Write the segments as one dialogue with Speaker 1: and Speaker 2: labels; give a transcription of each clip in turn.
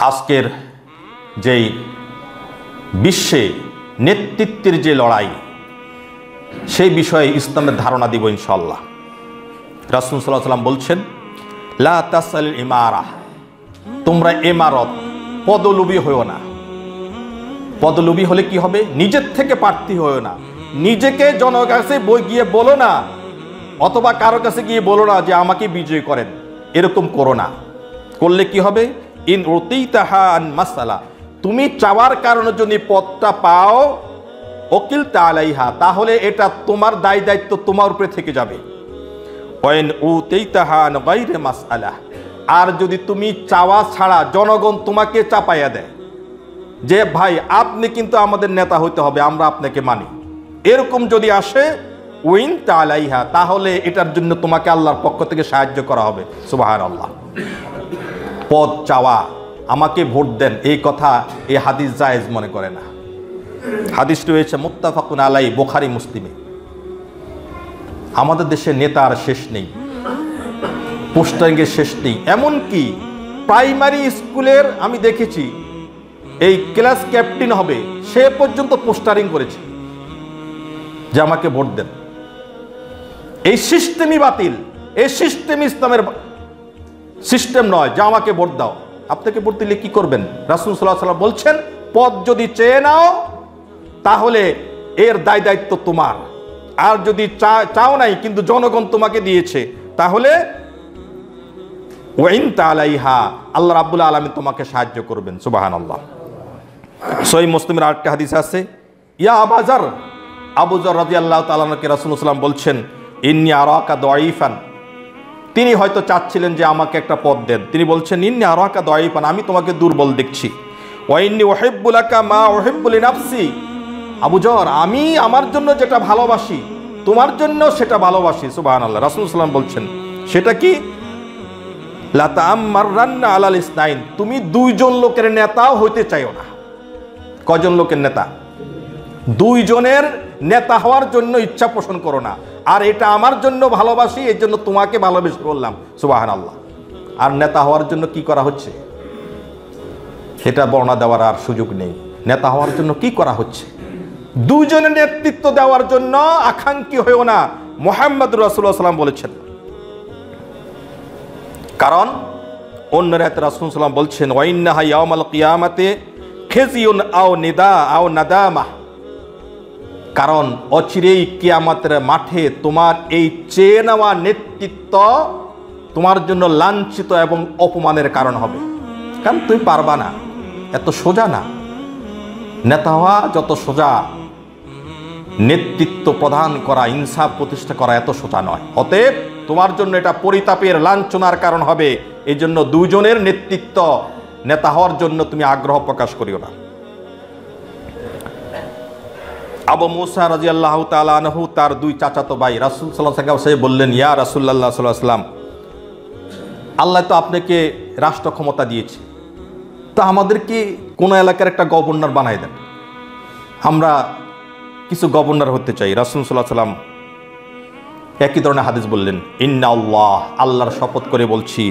Speaker 1: আজকের যেই বিশ্বে নেতৃত্বের যে লড়াই, সেই বিষয়ে ইসলামের ধারণা দিব ইনশাল্লাহ রাসুল সাল্লাহ সাল্লাম বলছেন, লা ইমারা। তোমরা এমারত পদলুবি হয়েও না। পদলুবি হলে কি হবে? নিজের থেকে প্রার্থী হয়েও না। নিজেকে জনগণের কাছে বই গিয়ে বলো না, অথবা কারও কাছে গিয়ে বলো না যে আমাকে বিজয় করেন। এরকম করো না। করলে কি হবে? ইন রতেই তাহান মাসালা। তুমি চাওয়ার কারণে যদি পদটা পাও অকিল তালাইহা তাহলে এটা তোমার দায় দায়িত্ব তোমার উপরে থেকে যাবে। ওয়েন উতেই তাহান বাইরে মাসালা আর যদি তুমি চাওয়া ছাড়া জনগণ তোমাকে চাপাইয়া দেয়, যে ভাই, আপনি কিন্তু আমাদের নেতা হইতে হবে, আমরা আপনাকে মানি। এরকম যদি আসে উইন তালাইহা তাহলে এটার জন্য তোমাকে আল্লাহর পক্ষ থেকে সাহায্য করা হবে। সুবাহার আল্লাহ পদ চাওয়া, আমাকে ভোট দেন, এই কথা এই হাদিস জায়েজ মনে করে না। হাদিসটি রয়েছে মুত্তাফাকুন আলাই বোখারি, মুসলিমে। আমাদের দেশে নেতা আর শেষ নেই। পোস্টারিংয়ের শেষ নেই। এমনকি প্রাইমারি স্কুলের আমি দেখেছি, এই ক্লাস ক্যাপ্টেন হবে, সে পর্যন্ত পোস্টারিং করেছে যে আমাকে ভোট দেন। এই সিস্টেমই বাতিল। এই সিস্টেম ইসলামের সিস্টেম নয় যে আমাকে ভোট দাও। আপনাকে ভোট দিলে কি করবেন? রাসুল সাল্লাহ সাল্লাম বলছেন পদ যদি চেয়ে নাও, তাহলে এর দায় দায়িত্ব তোমার। আর যদি চাও নাই, কিন্তু জনগণ তোমাকে দিয়েছে, তাহলে ওয়াইন তালাইহা আল্লাহ রাবুল আলমী তোমাকে সাহায্য করবেন সুবাহান আল্লাহ সই মুসলিমের আরেকটা হাদিস আছে, ইয়া আবাজার আবুজর রাজি আল্লাহ তালাকে রাসুলাম বলছেন, ইন্নি আরাকা দয়ফান তিনি হয়তো চাচ্ছিলেন যে আমাকে একটা পদ দেন। তিনি বলছেন, ইন্নি আরাকা দয়ফান, আমি তোমাকে দুর্বল দেখছি। ওয়াইন্নি ওহেব্বুলাকা মা ওহেব্বুল নাফসি আবুজর আমি আমার জন্য যেটা ভালোবাসি, তোমার জন্য সেটা ভালোবাসি। সুবাহান আল্লাহ রাসুল সাল্লাম বলছেন, সেটা কি? লাতাম মার্রান্না আলাল ইসনাইন, তুমি দুইজন লোকের নেতাও হইতে চাইও না। কজন লোকের নেতা? দুইজনের নেতা হওয়ার জন্য ইচ্ছা পোষণ করো না। আর এটা আমার জন্য ভালোবাসি, এর জন্য তোমাকে ভালোবেসে বললাম সুবাহান আল্লাহ আর নেতা হওয়ার জন্য কি করা হচ্ছে? সেটা বর্ণনা দেওয়ার আর সুযোগ নেই। নেতা হওয়ার জন্য কি করা হচ্ছে? দুইজনের নেতৃত্ব দেওয়ার জন্য আকাঙ্ক্ষী হয়েও না, মোহাম্মদ রাসুল্লাহ সাল্লাম বলেছেন। কারণ অন্য রাত রাসুল সাল্লাম বলছেন ওয়াইন্নাহা ইয়ামাল কিয়ামাতে খেজিউন আও নিদা আও নাদামা। কারণ অচিরেই কিয়ামাতের মাঠে তোমার এই চেয়ে নেওয়া নেতৃত্ব তোমার জন্য লাঞ্ছিত এবং অপমানের কারণ হবে। কারণ তুমি পারবা না, এত সোজা না। নেতা হওয়া যত সোজা, নেতৃত্ব প্রদান করা, ইনসাফ প্রতিষ্ঠা করা এত সোজা নয়। অতএব তোমার জন্য এটা পরিতাপের লাঞ্ছনার কারণ হবে। এই জন্য দুজনের নেতৃত্ব নেতা হওয়ার জন্য তুমি আগ্রহ প্রকাশ করিও না। আবু মুসা রাজি আল্লাহ তালু তার দুই চাচাতো ভাই রাসুল সাল্লাহ সে বললেন, ইয়া রাসুল্লাহ সাল্লাহ সাল্লাম আল্লাহ তো আপনাকে রাষ্ট্র ক্ষমতা দিয়েছে। তো আমাদেরকে কোনো এলাকার একটা গভর্নর বানাই দেন। আমরা কিছু গভর্নর হতে চাই। রাসুল সাল্লাহ সাল্লাম একই ধরনের হাদিস বললেন, ইন্না আল্লাহ, আল্লাহর শপথ করে বলছি,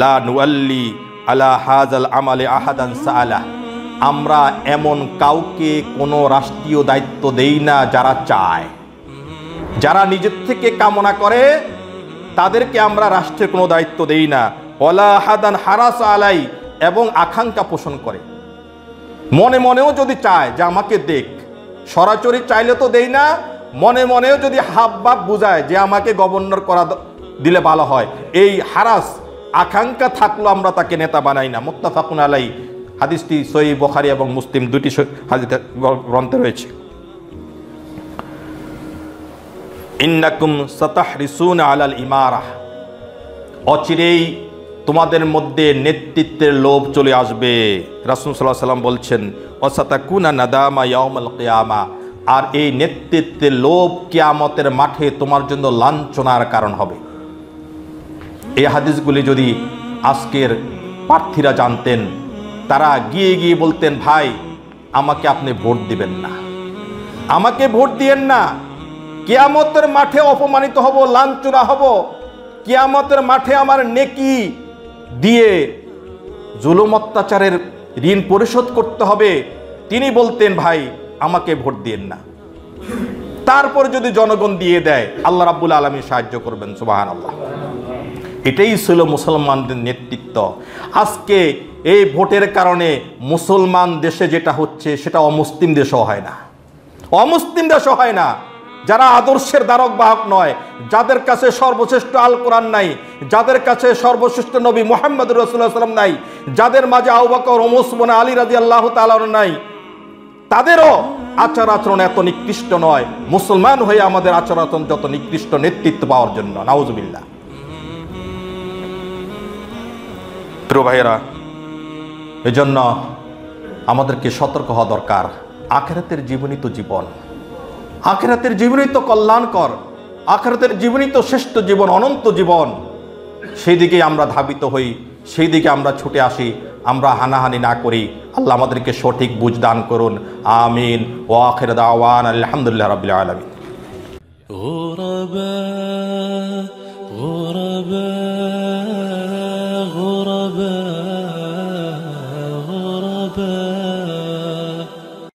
Speaker 1: লা নুয়াল্লি আলা হাজ আল আমালে আহাদান সাআলা। আমরা এমন কাউকে কোনো রাষ্ট্রীয় দায়িত্ব দেই না যারা চায়। যারা নিজের থেকে কামনা করে, তাদেরকে আমরা রাষ্ট্রের কোনো দায়িত্ব দেই না। ওলা হাদান হারাস আলাই, এবং আকাঙ্ক্ষা পোষণ করে। মনে মনেও যদি চায় যে আমাকে দেখ, সরাসরি চাইলে তো দেই না, মনে মনেও যদি হাব ভাব বুঝায় যে আমাকে গভর্নর করা দিলে ভালো হয়। এই হারাস, আকাঙ্ক্ষা থাকল আমরা তাকে নেতা বানাই না। মুত্তাফাকুন আলাই হাদিসটি সই বখারি এবং মুসলিম দুটি হাদিস গ্রন্থে রয়েছে। ইন্নাকুম সতাহরিসুন আলাল ইমারাহ। অচিরেই তোমাদের মধ্যে নেতৃত্বের লোভ চলে আসবে। রাসুল সাল্লাহ সাল্লাম বলছেন, অসাতাকুনা নাদামা ইয়ামাল কেয়ামা। আর এই নেতৃত্বের লোভ কেয়ামতের মাঠে তোমার জন্য লাঞ্ছনার কারণ হবে। এই হাদিসগুলি যদি আজকের প্রার্থীরা জানতেন তারা গিয়ে গিয়ে বলতেন, ভাই, আমাকে আপনি ভোট দিবেন না। আমাকে ভোট দিয়েন না। কেয়ামতের মাঠে অপমানিত হব, লাঞ্ছনা হব। কেয়ামতের মাঠে আমার নেকি দিয়ে জুলুম অত্যাচারের ঋণ পরিশোধ করতে হবে। তিনি বলতেন, ভাই, আমাকে ভোট দিয়েন না। তারপর যদি জনগণ দিয়ে দেয়, আল্লাহ রাব্বুল আলমী সাহায্য করবেন সুবাহান আল্লাহ এটাই ছিল মুসলমানদের নেতৃত্ব। আজকে এই ভোটের কারণে মুসলমান দেশে যেটা হচ্ছে, সেটা অমুসলিম দেশও হয় না। অমুসলিম দেশও হয় না। যারা আদর্শের দ্বারক বাহক নয়, যাদের কাছে সর্বশ্রেষ্ঠ আল কোরআন নাই, যাদের কাছে সর্বশ্রেষ্ঠ নবী মোহাম্মদ রসুল্লাহ সাল্লাম নাই, যাদের মাঝে আউবাকর ওমসবনে আলী রাজি আল্লাহ তালার নাই, তাদেরও আচার আচরণ এত নিকৃষ্ট নয়। মুসলমান হয়ে আমাদের আচার আচরণ যত নিকৃষ্ট নেতৃত্ব পাওয়ার জন্য নাউজবিল্লা প্রিয় ভাইয়েরা এজন্য আমাদেরকে সতর্ক হওয়া দরকার আখেরাতের জীবনই তো জীবন আখেরাতের জীবনই তো কল্যাণকর আখেরাতের জীবনই তো শ্রেষ্ঠ জীবন অনন্ত জীবন সেই দিকে আমরা ধাবিত হই সেই দিকে আমরা ছুটে আসি আমরা হানাহানি না করি আল্লাহ আমাদেরকে সঠিক বুঝ দান করুন আমিন ও আখের দাওয়ান আলহামদুলিল্লাহ রবিল আলমিন
Speaker 2: غرباء غرباء غرباء